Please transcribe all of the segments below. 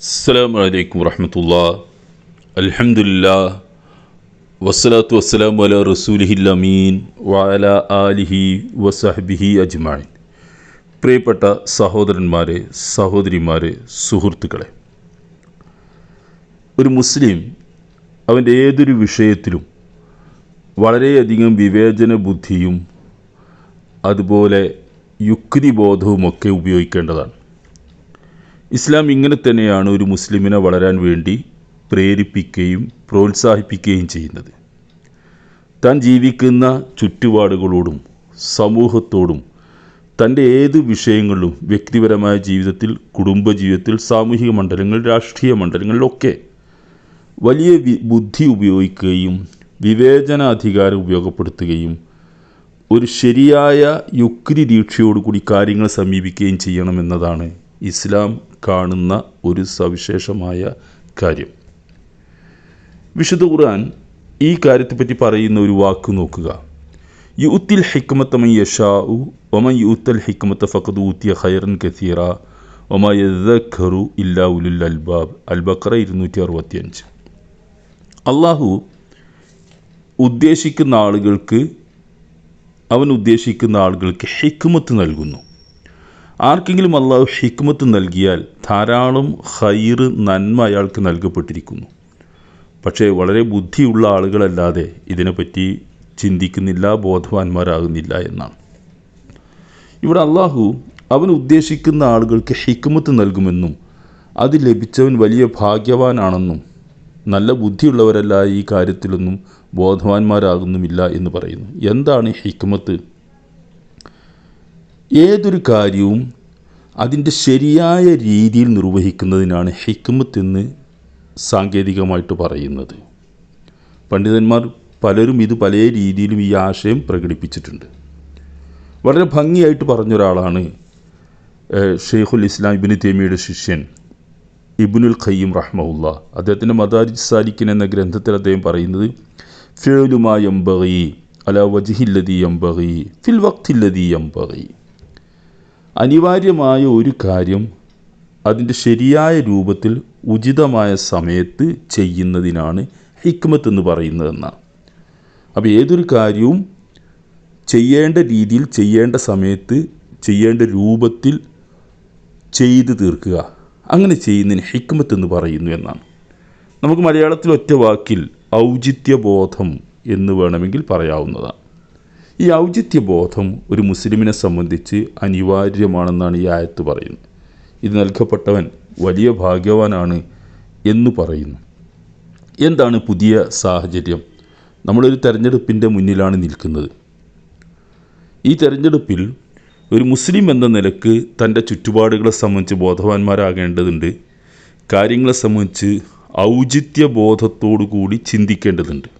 അസ്സാം വലൈക്കും വറഹമത്തുള്ള. അൽഹംദുലില്ലാ. വസ്സലാത്തു വസ്സലാം അല റസൂലിഹിൽ അമീൻ വഅല ആലിഹി വസഹബിഹി അജ്മാൻ പ്രിയപ്പെട്ട സഹോദരന്മാരെ സഹോദരിമാരെ സുഹൃത്തുക്കളെ ഒരു മുസ്ലിം അവന്റെ ഏതൊരു വിഷയത്തിലും വളരെയധികം വിവേചന ബുദ്ധിയും അതുപോലെ യുക്തിബോധവുമൊക്കെ ഉപയോഗിക്കേണ്ടതാണ്. ഇസ്ലാം ഇങ്ങനെ തന്നെയാണ് ഒരു മുസ്ലിമിനെ വളരാൻ വേണ്ടി പ്രേരിപ്പിക്കുകയും പ്രോത്സാഹിപ്പിക്കുകയും ചെയ്യുന്നത്. താൻ ജീവിക്കുന്ന ചുറ്റുപാടുകളോടും സമൂഹത്തോടും തന്റെ ഏത് വിഷയങ്ങളിലും വ്യക്തിപരമായ ജീവിതത്തിൽ കുടുംബജീവിതത്തിൽ സാമൂഹിക മണ്ഡലങ്ങൾ രാഷ്ട്രീയ മണ്ഡലങ്ങളിലൊക്കെ വലിയ ബുദ്ധി ഉപയോഗിക്കുകയും വിവേചനാധികാരം ഉപയോഗപ്പെടുത്തുകയും ഒരു ശരിയായ യുക്തി ദീക്ഷയോടുകൂടി കാര്യങ്ങൾ സമീപിക്കുകയും ചെയ്യണമെന്നതാണ് ഇസ്ലാം കാണുന്ന ഒരു സവിശേഷമായ കാര്യം. വിശുദ്ധ ഖുർആൻ ഈ കാര്യത്തെപ്പറ്റി പറയുന്ന ഒരു വാക്ക് നോക്കുക. യുത്തിൽ ഹിക്മത്തമൻ യഷാഉ ഒമൻ യുത്തൽ ഹിക്മത്ത ഫഖദ് ഊത്തിയ ഖൈറൻ കസീറ ഒമ യദ്ഖറു ഇല്ലാ ഉലുൽ അൽബാബ്. അൽബക്ര ഇരുന്നൂറ്റി അറുപത്തിയഞ്ച് അള്ളാഹു ഉദ്ദേശിക്കുന്ന ആളുകൾക്ക് അവൻ ഉദ്ദേശിക്കുന്ന ആളുകൾക്ക് ഹിക്മത്ത് നൽകുന്നു. ആർക്കെങ്കിലും അള്ളാഹു ഹിക്മത്ത് നൽകിയാൽ ധാരാളം ഹൈറ് നന്മ അയാൾക്ക് നൽകപ്പെട്ടിരിക്കുന്നു. പക്ഷേ വളരെ ബുദ്ധിയുള്ള ആളുകളല്ലാതെ ഇതിനെപ്പറ്റി ചിന്തിക്കുന്നില്ല ബോധവാന്മാരാകുന്നില്ല എന്നാണ്. ഇവിടെ അള്ളാഹു അവൻ ഉദ്ദേശിക്കുന്ന ആളുകൾക്ക് ഹിക്മത്ത് നൽകുമെന്നും അത് ലഭിച്ചവൻ വലിയ ഭാഗ്യവാനാണെന്നും നല്ല ബുദ്ധിയുള്ളവരല്ല ഈ കാര്യത്തിലൊന്നും ബോധവാന്മാരാകുന്നുമില്ല എന്ന് പറയുന്നു. എന്താണ് ഹിക്മത്ത്? ഏതൊരു കാര്യവും അതിന്റെ ശരിയായ രീതിയിൽ നിർവഹിക്കുന്നതിനാണ് ഹിക്മത്ത് എന്ന് സാങ്കേതികമായിട്ട് പറയുന്നത്. പണ്ഡിതന്മാർ പലരും ഇത് പല രീതിയിലും ഈ ആശയം പ്രകടിപ്പിച്ചിട്ടുണ്ട്. വളരെ ഭംഗിയായിട്ട് പറഞ്ഞൊരാളാണ് ഷെയ്ഖുൽ ഇസ്ലാം ഇബിന് തേമിയുടെ ശിഷ്യൻ ഇബിനുൽ ഖയ്യം റഹ്മുല്ല അദ്ദേഹത്തിന്റെ മദാരിജ് സാലിക്കിൻ എന്ന ഗ്രന്ഥത്തിൽ അദ്ദേഹം പറയുന്നത് എംബകി അല വജിഹില്ലതി എംബകി ഫിൽ വക്തില്ലതി എംബകി അനിവാര്യമായ ഒരു കാര്യം അതിന്റെ ശരിയായ രൂപത്തിൽ ഉചിതമായ സമയത്ത് ചെയ്യുന്നതിനാണ് ഹിക്മത്ത് എന്ന് പറയുന്നതെന്നാണ് അപ്പോൾ ഏതൊരു കാര്യവും ചെയ്യേണ്ട രീതിയിൽ ചെയ്യേണ്ട സമയത്ത് ചെയ്യേണ്ട രൂപത്തിൽ ചെയ്തു തീർക്കുക. അങ്ങനെ ചെയ്യുന്നതിന് ഹിക്മത്ത് എന്ന് പറയുന്നു എന്നാണ്. നമുക്ക് മലയാളത്തിൽ ഒറ്റ വാക്കിൽ ഔചിത്യബോധം എന്ന് വേണമെങ്കിൽ പറയാവുന്നതാണ്. ഈ ഔചിത്യബോധം ഒരു മുസ്ലിമിനെ സംബന്ധിച്ച് അനിവാര്യമാണെന്നാണ് ഈ ആയത്ത് പറയുന്നത്. ഇത് നൽകപ്പെട്ടവൻ വലിയ ഭാഗ്യവാനാണ് എന്ന് പറയുന്നു. എന്താണ് പുതിയ സാഹചര്യം? നമ്മളൊരു തെരഞ്ഞെടുപ്പിന്റെ മുന്നിലാണ് നിൽക്കുന്നത്. ഈ തെരഞ്ഞെടുപ്പിൽ ഒരു മുസ്ലിം എന്ന നിലയ്ക്ക് തന്റെ ചുറ്റുപാടുകളെ സംബന്ധിച്ച് ബോധവാന്മാരാകേണ്ടതുണ്ട്. കാര്യങ്ങളെ സംബന്ധിച്ച് ഔചിത്യബോധത്തോടു കൂടി ചിന്തിക്കേണ്ടതുണ്ട്.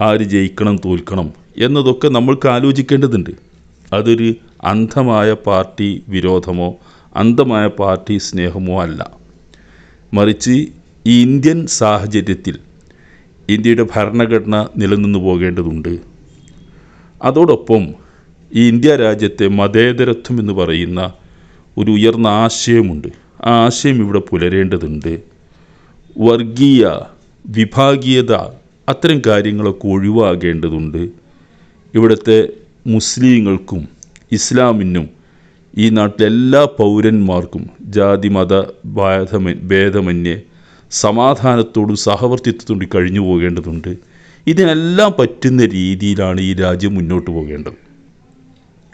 ആര് ജയിക്കണം തോൽക്കണം എന്നതൊക്കെ നമ്മൾക്ക് ആലോചിക്കേണ്ടതുണ്ട്. അതൊരു അന്ധമായ പാർട്ടി വിരോധമോ അന്ധമായ പാർട്ടി സ്നേഹമോ അല്ല. മറിച്ച് ഈ ഇന്ത്യൻ സാഹചര്യത്തിൽ ഇന്ത്യയുടെ ഭരണഘടന നിലനിന്നു പോകേണ്ടതുണ്ട്. അതോടൊപ്പം ഈ ഇന്ത്യ രാജ്യത്തെ മതേതരത്വം എന്ന് പറയുന്ന ഒരു ഉയർന്ന ആശയമുണ്ട്. ആ ആശയം ഇവിടെ പുലരേണ്ടതുണ്ട്. വർഗീയ വിഭാഗീയത അത്തരം കാര്യങ്ങളൊക്കെ ഒഴിവാകേണ്ടതുണ്ട്. ഇവിടുത്തെ മുസ്ലിങ്ങൾക്കും ഇസ്ലാമിനും ഈ നാട്ടിലെ എല്ലാ പൗരന്മാർക്കും ജാതി മത ഭേദമ ഭേദമന്യേ സമാധാനത്തോടും സഹവർത്തിത്വത്തോടും കഴിഞ്ഞു പോകേണ്ടതുണ്ട്. ഇതിനെല്ലാം പറ്റുന്ന രീതിയിലാണ് ഈ രാജ്യം മുന്നോട്ട് പോകേണ്ടത്.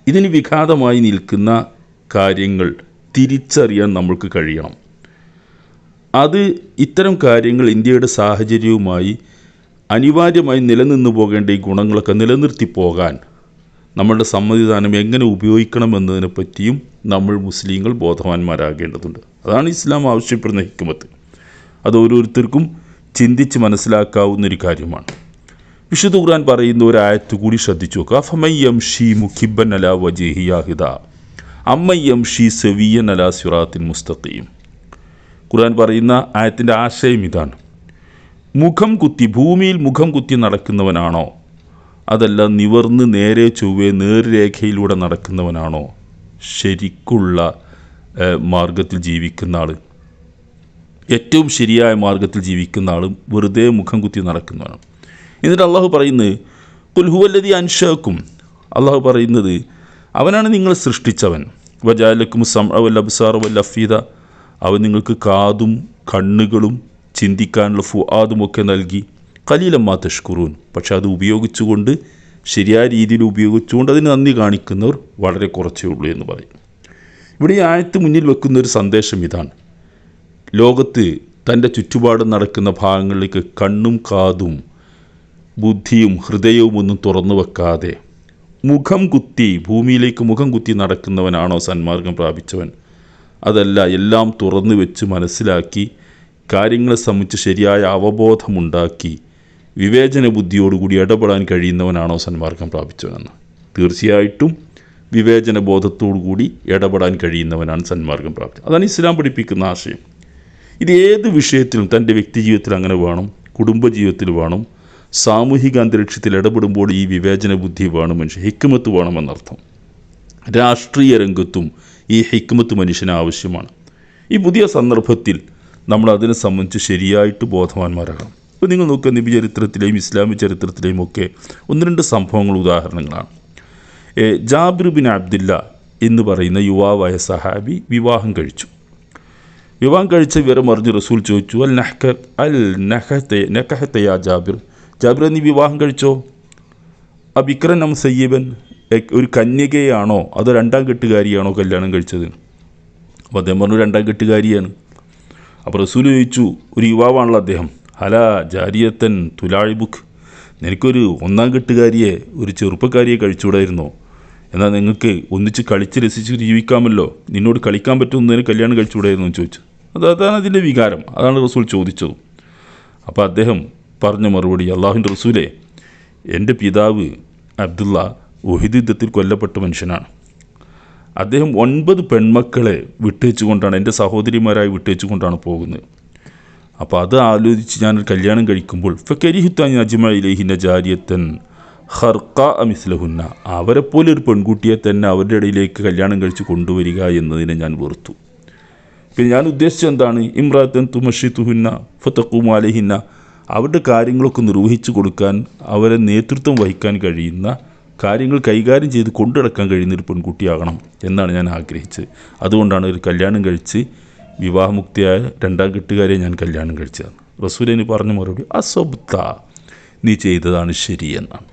ഇതിന് വിഘാതമായി നിൽക്കുന്ന കാര്യങ്ങൾ തിരിച്ചറിയാൻ നമ്മൾക്ക് കഴിയണം. അത് ഇത്തരം കാര്യങ്ങൾ ഇന്ത്യയുടെ സാഹചര്യവുമായി അനിവാര്യമായി നിലനിന്നു പോകേണ്ട ഈ ഗുണങ്ങളൊക്കെ നിലനിർത്തി പോകാൻ നമ്മളുടെ സമ്മതിദാനം എങ്ങനെ ഉപയോഗിക്കണമെന്നതിനെ പറ്റിയും നമ്മൾ മുസ്ലിങ്ങൾ ബോധവാന്മാരാകേണ്ടതുണ്ട്. അതാണ് ഇസ്ലാം ആവശ്യപ്പെടുന്ന ഹിക്കുമത്ത് അത് ഓരോരുത്തർക്കും ചിന്തിച്ച് മനസ്സിലാക്കാവുന്ന ഒരു കാര്യമാണ്. വിശുദ്ധ ഖുർആൻ പറയുന്ന ഒരു ആയത്ത് കൂടി ശ്രദ്ധിച്ചു നോക്കുക. ഫമയ്യം ഷീ മുഖിബൻ അല വജിഹിയാഹിദ അമ്മയ്യം ഷീ സെവിയൻ അല സുറാത്തിൻ മുസ്തഖീം. ഖുർആൻ പറയുന്ന ആയത്തിന്റെ ആശയം ഇതാണ്. മുഖം കുത്തി ഭൂമിയിൽ മുഖം കുത്തി നടക്കുന്നവനാണോ? അതല്ല നിവർന്ന് നേരെ ചൊവ്വേ നേർരേഖയിലൂടെ നടക്കുന്നവനാണോ? ശരിക്കുള്ള മാർഗത്തിൽ ജീവിക്കുന്ന ആൾ ഏറ്റവും ശരിയായ മാർഗത്തിൽ ജീവിക്കുന്ന ആളും വെറുതെ മുഖം കുത്തി നടക്കുന്നവനാണ്. എന്നിട്ട് അള്ളാഹു പറയുന്നത് കുൽഹുവല്ലതി അൻഷക്കും. അള്ളാഹു പറയുന്നത് അവനാണ് നിങ്ങൾ സൃഷ്ടിച്ചവൻ. വജാലക്കും സം വല്ല അബ്സാർ വല്ല അഫീദ. അവൻ നിങ്ങൾക്ക് കാതും കണ്ണുകളും ചിന്തിക്കാനുള്ള ഫുആദും ഒക്കെ നൽകി കലീലമ്മ തഷ്കുറൂൻ. പക്ഷെ അത് ഉപയോഗിച്ചുകൊണ്ട് ശരിയായ രീതിയിൽ ഉപയോഗിച്ചുകൊണ്ട് അതിന് നന്ദി കാണിക്കുന്നവർ വളരെ കുറച്ചേ ഉള്ളൂ എന്ന് പറയും. ഇവിടെ ഈ ആയത്ത് മുന്നിൽ വെക്കുന്ന ഒരു സന്ദേശം ഇതാണ്. ലോകത്ത് തന്റെ ചുറ്റുപാടും നടക്കുന്ന ഭാഗങ്ങളിലേക്ക് കണ്ണും കാതും ബുദ്ധിയും ഹൃദയവും ഒന്നും തുറന്നു വെക്കാതെ മുഖം കുത്തി ഭൂമിയിലേക്ക് മുഖം കുത്തി നടക്കുന്നവനാണോ സന്മാർഗം പ്രാപിച്ചവൻ? അതല്ല എല്ലാം തുറന്നു വെച്ച് മനസ്സിലാക്കി കാര്യങ്ങളെ സംബന്ധിച്ച് ശരിയായ അവബോധമുണ്ടാക്കി വിവേചന ബുദ്ധിയോടുകൂടി ഇടപെടാൻ കഴിയുന്നവനാണോ സന്മാർഗം പ്രാപിച്ചവനെന്ന്. തീർച്ചയായിട്ടും വിവേചന ബോധത്തോടുകൂടി ഇടപെടാൻ കഴിയുന്നവനാണ് സന്മാർഗം പ്രാപിച്ചത് അതാണ് ഇസ്ലാം പഠിപ്പിക്കുന്ന ആശയം. ഇത് ഏത് വിഷയത്തിലും തന്റെ വ്യക്തിജീവിതത്തിൽ അങ്ങനെ വേണം കുടുംബജീവിതത്തിൽ വേണം സാമൂഹിക അന്തരീക്ഷത്തിൽ ഇടപെടുമ്പോൾ ഈ വിവേചന ബുദ്ധി വേണം മനുഷ്യൻ ഹിക്കുമത്ത് വേണമെന്നർത്ഥം. രാഷ്ട്രീയ രംഗത്തും ഈ ഹിക്കുമത്ത് മനുഷ്യന് ആവശ്യമാണ്. ഈ പുതിയ സന്ദർഭത്തിൽ നമ്മൾ അതിനെ സംബന്ധിച്ച് ശരിയായിട്ട് ബോധവാന്മാരാകണം. ഇപ്പോൾ നിങ്ങൾ നോക്കുക നിബി ചരിത്രത്തിലെയും ഇസ്ലാമിക ചരിത്രത്തിലെയും ഒക്കെ ഒന്ന് രണ്ട് സംഭവങ്ങൾ ഉദാഹരണങ്ങളാണ്. ജാബിർ ബിൻ അബ്ദില്ല എന്ന് പറയുന്ന യുവാവായ സഹാബി വിവാഹം കഴിച്ചു. വിവാഹം കഴിച്ച വിവരം അറിഞ്ഞ് റസൂൽ ചോദിച്ചു അൽ നഹ്ക അൽ നഹത്തെ നഖഹത്തയാ ജാബിർ. ജാബിർ നീ വിവാഹം കഴിച്ചോ? അബിക്രൻ അം സയ്യബൻ ഒരു കന്യകയാണോ? അതോ രണ്ടാം കെട്ടുകാരിയാണോ കല്യാണം കഴിച്ചത്? അപ്പോൾ അദ്ദേഹം പറഞ്ഞു രണ്ടാം കെട്ടുകാരിയാണ്. അപ്പോൾ റസൂൽ ചോദിച്ചു ഒരു യുവാവാണല്ലോ അദ്ദേഹം? ഹല ജാരിയത്തൻ തുലാഴിബുക്ക് നിനക്കൊരു ഒന്നാം കെട്ടുകാരിയെ ഒരു ചെറുപ്പക്കാരിയെ കഴിച്ചുകൂടായിരുന്നോ? എന്നാൽ നിങ്ങൾക്ക് ഒന്നിച്ച് കളിച്ച് രസിച്ച് ജീവിക്കാമല്ലോ. നിന്നോട് കളിക്കാൻ പറ്റുന്നതിന് കല്യാണം കഴിച്ചുകൂടായിരുന്നു? ചോദിച്ചു. അത് അതാണ് അതിന്റെ വികാരം. അതാണ് റസൂൽ ചോദിച്ചത്. അപ്പോൾ അദ്ദേഹം പറഞ്ഞ മറുപടി അള്ളാഹുവിന്റെ റസൂലെ എന്റെ പിതാവ് അബ്ദുള്ള ഒഹിദ് യുദ്ധത്തിൽ കൊല്ലപ്പെട്ട മനുഷ്യനാണ്. അദ്ദേഹം ഒൻപത് പെൺമക്കളെ വിട്ടേച്ചുകൊണ്ടാണ് എന്റെ സഹോദരിമാരായി വിട്ടേച്ചുകൊണ്ടാണ് പോകുന്നത്. അപ്പോൾ അത് ആലോചിച്ച് ഞാൻ കല്യാണം കഴിക്കുമ്പോൾ ഫക്കരിഹിത്താൻ അജ്മയിലേഹിന്റെ ജാരിയത്തൻ ഹർക്ക അമിസ്ലഹുന്ന അവരെപ്പോലെ ഒരു പെൺകുട്ടിയെ തന്നെ അവരുടെ ഇടയിലേക്ക് കല്യാണം കഴിച്ച് കൊണ്ടുവരിക എന്നതിനെ ഞാൻ വെറുത്തു. പിന്നെ ഞാൻ ഉദ്ദേശിച്ചത് എന്താണ്? ഇമ്രാത്തൻ തുമഷി തുഹുന്ന ഫത്തക്കുമാലഹിന്ന അവരുടെ കാര്യങ്ങളൊക്കെ നിർവഹിച്ചു കൊടുക്കാൻ അവരെ നേതൃത്വം വഹിക്കാൻ കഴിയുന്ന കാര്യങ്ങൾ കൈകാര്യം ചെയ്ത് കൊണ്ടുനടക്കാൻ കഴിയുന്നൊരു പെൺകുട്ടിയാകണം എന്നാണ് ഞാൻ ആഗ്രഹിച്ചത്. അതുകൊണ്ടാണ് ഒരു കല്യാണം കഴിച്ച് വിവാഹമുക്തിയായ രണ്ടാം കെട്ടുകാരെ ഞാൻ കല്യാണം കഴിച്ചത്. റസൂലിന് പറഞ്ഞ മറുപടി അസബ്ത നീ ചെയ്തതാണ് ശരിയെന്നാണ്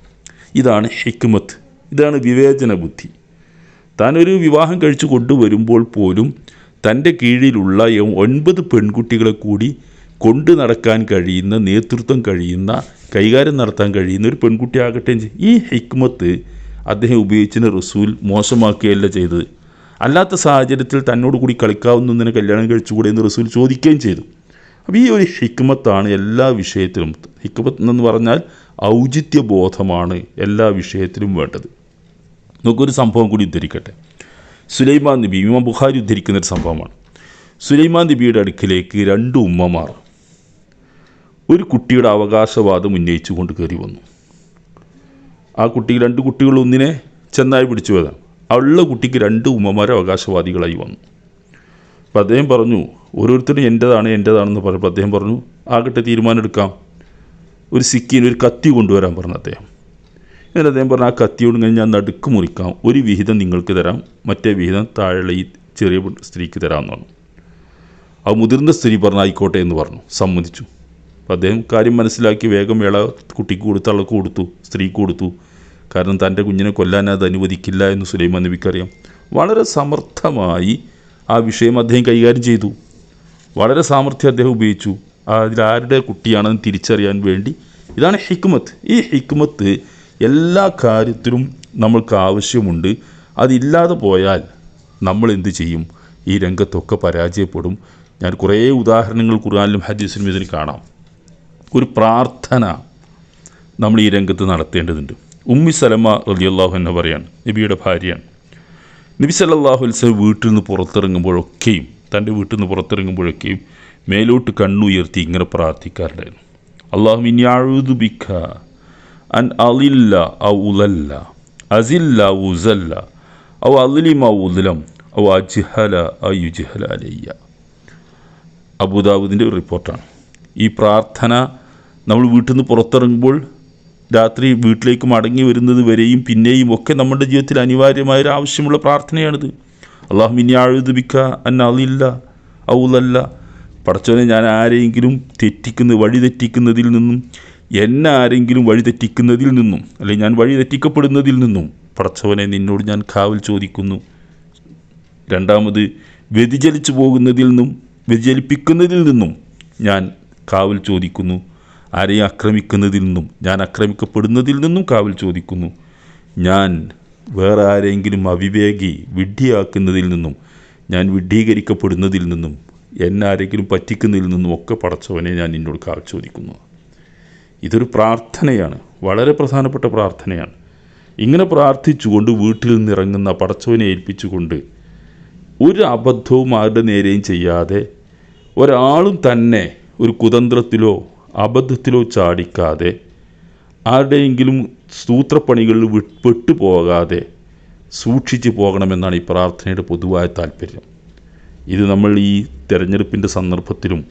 ഇതാണ് ഹിക്മത്ത് ഇതാണ് വിവേചന ബുദ്ധി. താനൊരു വിവാഹം കഴിച്ചു കൊണ്ടുവരുമ്പോൾ പോലും തന്റെ കീഴിലുള്ള ഒൻപത് പെൺകുട്ടികളെ കൂടി കൊണ്ടു നടക്കാൻ കഴിയുന്ന നേതൃത്വം കഴിയുന്ന കൈകാര്യം നടത്താൻ കഴിയുന്ന ഒരു പെൺകുട്ടിയാകട്ടെ ഈ ഹിക്മത്ത് അദ്ദേഹം ഉപയോഗിച്ചിന് റസൂൽ മോശമാക്കുകയല്ല ചെയ്തത്. അല്ലാത്ത സാഹചര്യത്തിൽ തന്നോട് കൂടി കളിക്കാവുന്നതിനെ കല്യാണം കഴിച്ചുകൂടെ എന്ന് റസൂൽ ചോദിക്കുകയും ചെയ്തു. അപ്പോൾ ഈ ഒരു ഹിക്മത്താണ് എല്ലാ വിഷയത്തിലും ഹിക്മത്ത് എന്ന് പറഞ്ഞാൽ ഔചിത്യ ബോധമാണ് എല്ലാ വിഷയത്തിലും വേണ്ടത്. നമുക്കൊരു സംഭവം കൂടി ഉദ്ധരിക്കട്ടെ. സുലൈമാൻ നബി ഇമാം ബുഖാരി ഉദ്ധരിക്കുന്ന ഒരു സംഭവമാണ്. സുലൈമാൻ നബിയുടെ അടുക്കിലേക്ക് രണ്ട് ഉമ്മമാർ ഒരു കുട്ടിയുടെ അവകാശവാദം ഉന്നയിച്ചുകൊണ്ട് കയറി വന്നു. ആ കുട്ടി രണ്ട് കുട്ടികൾ ഒന്നിനെ ചെന്നായി പിടിച്ചു വരാം ഉള്ള കുട്ടിക്ക് രണ്ട് ഉമ്മമാരെ അവകാശവാദികളായി വന്നു. അപ്പോൾ അദ്ദേഹം പറഞ്ഞു ഓരോരുത്തരും എന്റെതാണ് എന്റെതാണെന്ന് പറഞ്ഞപ്പോൾ അദ്ദേഹം പറഞ്ഞു ആകട്ടെ തീരുമാനമെടുക്കാം. ഒരു സിക്കിന് ഒരു കത്തി കൊണ്ടുവരാൻ പറഞ്ഞു അദ്ദേഹം. എന്നിട്ട് അദ്ദേഹം പറഞ്ഞു ആ കത്തിയോട് കഴിഞ്ഞ് ഞാൻ നടുക്ക് മുറിക്കാം. ഒരു വിഹിതം നിങ്ങൾക്ക് തരാം. മറ്റേ വിഹിതം താഴെയുള്ള ഈ ചെറിയ സ്ത്രീക്ക് തരാമെന്നാണ് ആ മുതിർന്ന സ്ത്രീ പറഞ്ഞു ആയിക്കോട്ടെ എന്ന് പറഞ്ഞു. സമ്മതിച്ചു. അപ്പം അദ്ദേഹം കാര്യം മനസ്സിലാക്കി വേഗം വേള കുട്ടിക്ക് കൊടുത്ത് അളക്ക് കൊടുത്തു സ്ത്രീക്ക് കൊടുത്തു. കാരണം തന്റെ കുഞ്ഞിനെ കൊല്ലാൻ അത് അനുവദിക്കില്ല എന്ന് സുലൈമാൻ നബിക്കറിയാം. വളരെ സമർത്ഥമായി ആ വിഷയം അദ്ദേഹം കൈകാര്യം ചെയ്തു. വളരെ സാമർഥ്യം അദ്ദേഹം ഉപയോഗിച്ചു. അതിലാരുടെ കുട്ടിയാണെന്ന് തിരിച്ചറിയാൻ വേണ്ടി. ഇതാണ് ഹിക്മത്ത്. ഈ ഹിക്മത്ത് എല്ലാ കാര്യത്തിലും നമ്മൾക്ക് ആവശ്യമുണ്ട്. അതില്ലാതെ പോയാൽ നമ്മൾ എന്ത് ചെയ്യും? ഈ രംഗത്തൊക്കെ പരാജയപ്പെടും. ഞാൻ കുറേ ഉദാഹരണങ്ങൾ ഖുർആാനിലും ഹദീസിലും ഇതിന് കാണാം. ഒരു പ്രാർത്ഥന നമ്മൾ ഈ രംഗത്ത് നടത്തേണ്ടതുണ്ട്. ഉമ്മി സലമ റലിയല്ലാഹു എന്ന് പറയാണ് നബിയുടെ ഭാര്യയാണ്. നബി സല്ലാഹു വസല്ലം വീട്ടിൽ നിന്ന് പുറത്തിറങ്ങുമ്പോഴൊക്കെയും തന്റെ വീട്ടിൽ നിന്ന് പുറത്തിറങ്ങുമ്പോഴൊക്കെയും മേലോട്ട് കണ്ണുയർത്തി ഇങ്ങനെ പ്രാർത്ഥിക്കാറുണ്ടായിരുന്നു. അള്ളാഹു ഇനിയാഴുതു അൻ അലില്ല ഔ ഉലല്ല അസില്ല ഉസല്ല ഔ അലിമ ഉലം ഔ അജ്ഹല യുജ്ഹല അലയ്യ. അബുദാബുദിന്റെ ഒരു റിപ്പോർട്ടാണ്. ഈ പ്രാർത്ഥന നമ്മൾ വീട്ടിൽ നിന്ന് പുറത്തിറങ്ങുമ്പോൾ രാത്രി വീട്ടിലേക്ക് മടങ്ങി വരുന്നത് വരെയും പിന്നെയും ഒക്കെ നമ്മുടെ ജീവിതത്തിൽ അനിവാര്യമായ ഒരു ആവശ്യമുള്ള പ്രാർത്ഥനയാണിത്. അള്ളാഹു മിനി ആഴുതുബിക്ക അന്നതില്ല ഔലല്ല പടച്ചവനെ ഞാൻ ആരെങ്കിലും തെറ്റിക്കുന്ന വഴി തെറ്റിക്കുന്നതിൽ നിന്നും എന്നെ ആരെങ്കിലും വഴി തെറ്റിക്കുന്നതിൽ നിന്നും അല്ലെങ്കിൽ ഞാൻ വഴി തെറ്റിക്കപ്പെടുന്നതിൽ നിന്നും പടച്ചവനെ നിന്നോട് ഞാൻ കാവൽ ചോദിക്കുന്നു. രണ്ടാമത് വ്യതിചലിച്ചു പോകുന്നതിൽ നിന്നും വ്യതിചലിപ്പിക്കുന്നതിൽ നിന്നും ഞാൻ കാവൽ ചോദിക്കുന്നു. ആരെയും ആക്രമിക്കുന്നതിൽ നിന്നും ഞാൻ ആക്രമിക്കപ്പെടുന്നതിൽ നിന്നും കാവൽ ചോദിക്കുന്നു. ഞാൻ വേറെ ആരെങ്കിലും അവിവേകി വിഡ്ഢിയാക്കുന്നതിൽ നിന്നും ഞാൻ വിഡ്ഢീകരിക്കപ്പെടുന്നതിൽ നിന്നും എന്നെ ആരെങ്കിലും പറ്റിക്കുന്നതിൽ നിന്നും ഒക്കെ പടച്ചവനെ ഞാൻ നിന്നോട് കാവൽ ചോദിക്കുന്നു. ഇതൊരു പ്രാർത്ഥനയാണ്. വളരെ പ്രധാനപ്പെട്ട പ്രാർത്ഥനയാണ്. ഇങ്ങനെ പ്രാർത്ഥിച്ചുകൊണ്ട് വീട്ടിൽ നിന്നിറങ്ങുന്ന പടച്ചവനെ ഏൽപ്പിച്ചുകൊണ്ട് ഒരു അബദ്ധവും ആരുടെ നേരെയും ചെയ്യാതെ ഒരാളും തന്നെ ഒരു കുതന്ത്രത്തിലോ അബദ്ധത്തിലോ ചാടിക്കാതെ ആരുടെയെങ്കിലും സൂത്രപ്പണികളിൽ പെട്ടുപോകാതെ സൂക്ഷിച്ചു പോകണമെന്നാണ് ഈ പ്രാർത്ഥനയുടെ പൊതുവായ താല്പര്യം ഇത് നമ്മൾ ഈ തെരഞ്ഞെടുപ്പിന്റെ സന്ദർഭത്തിലും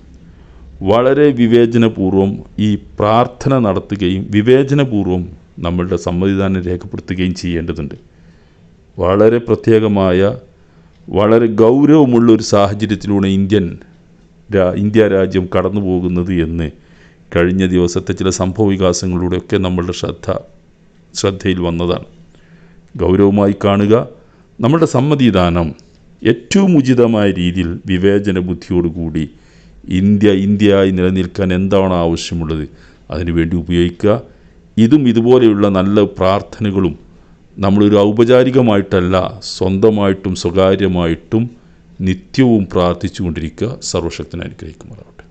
വളരെ വിവേചനപൂർവം ഈ പ്രാർത്ഥന നടത്തുകയും വിവേചനപൂർവം നമ്മളുടെ സമ്മതിദാനം രേഖപ്പെടുത്തുകയും ചെയ്യേണ്ടതുണ്ട്. വളരെ പ്രത്യേകമായ വളരെ ഗൗരവമുള്ള ഒരു സാഹചര്യത്തിലൂടെ ഇന്ത്യൻ ഇന്ത്യ രാജ്യം കടന്നു പോകുന്നത് എന്ന് കഴിഞ്ഞ ദിവസത്തെ ചില സംഭവ വികാസങ്ങളിലൂടെയൊക്കെ നമ്മളുടെ ശ്രദ്ധ ശ്രദ്ധയിൽ വന്നതാണ്. ഗൗരവമായി കാണുക നമ്മളുടെ സമ്മതിദാനം ഏറ്റവും ഉചിതമായ രീതിയിൽ വിവേചന ബുദ്ധിയോടുകൂടി ഇന്ത്യ ഇന്ത്യയായി നിലനിൽക്കാൻ എന്താണ് ആവശ്യമുള്ളത് അതിനുവേണ്ടി ഉപയോഗിക്കുക. ഇതും ഇതുപോലെയുള്ള നല്ല പ്രാർത്ഥനകളും നമ്മളൊരു ഔപചാരികമായിട്ടല്ല സ്വന്തമായിട്ടും സ്വകാര്യമായിട്ടും നിത്യവും പ്രാർത്ഥിച്ചുകൊണ്ടിരിക്കുക സർവശക്തനെ അനുഗ്രഹിക്കുമാറാവട്ടെ.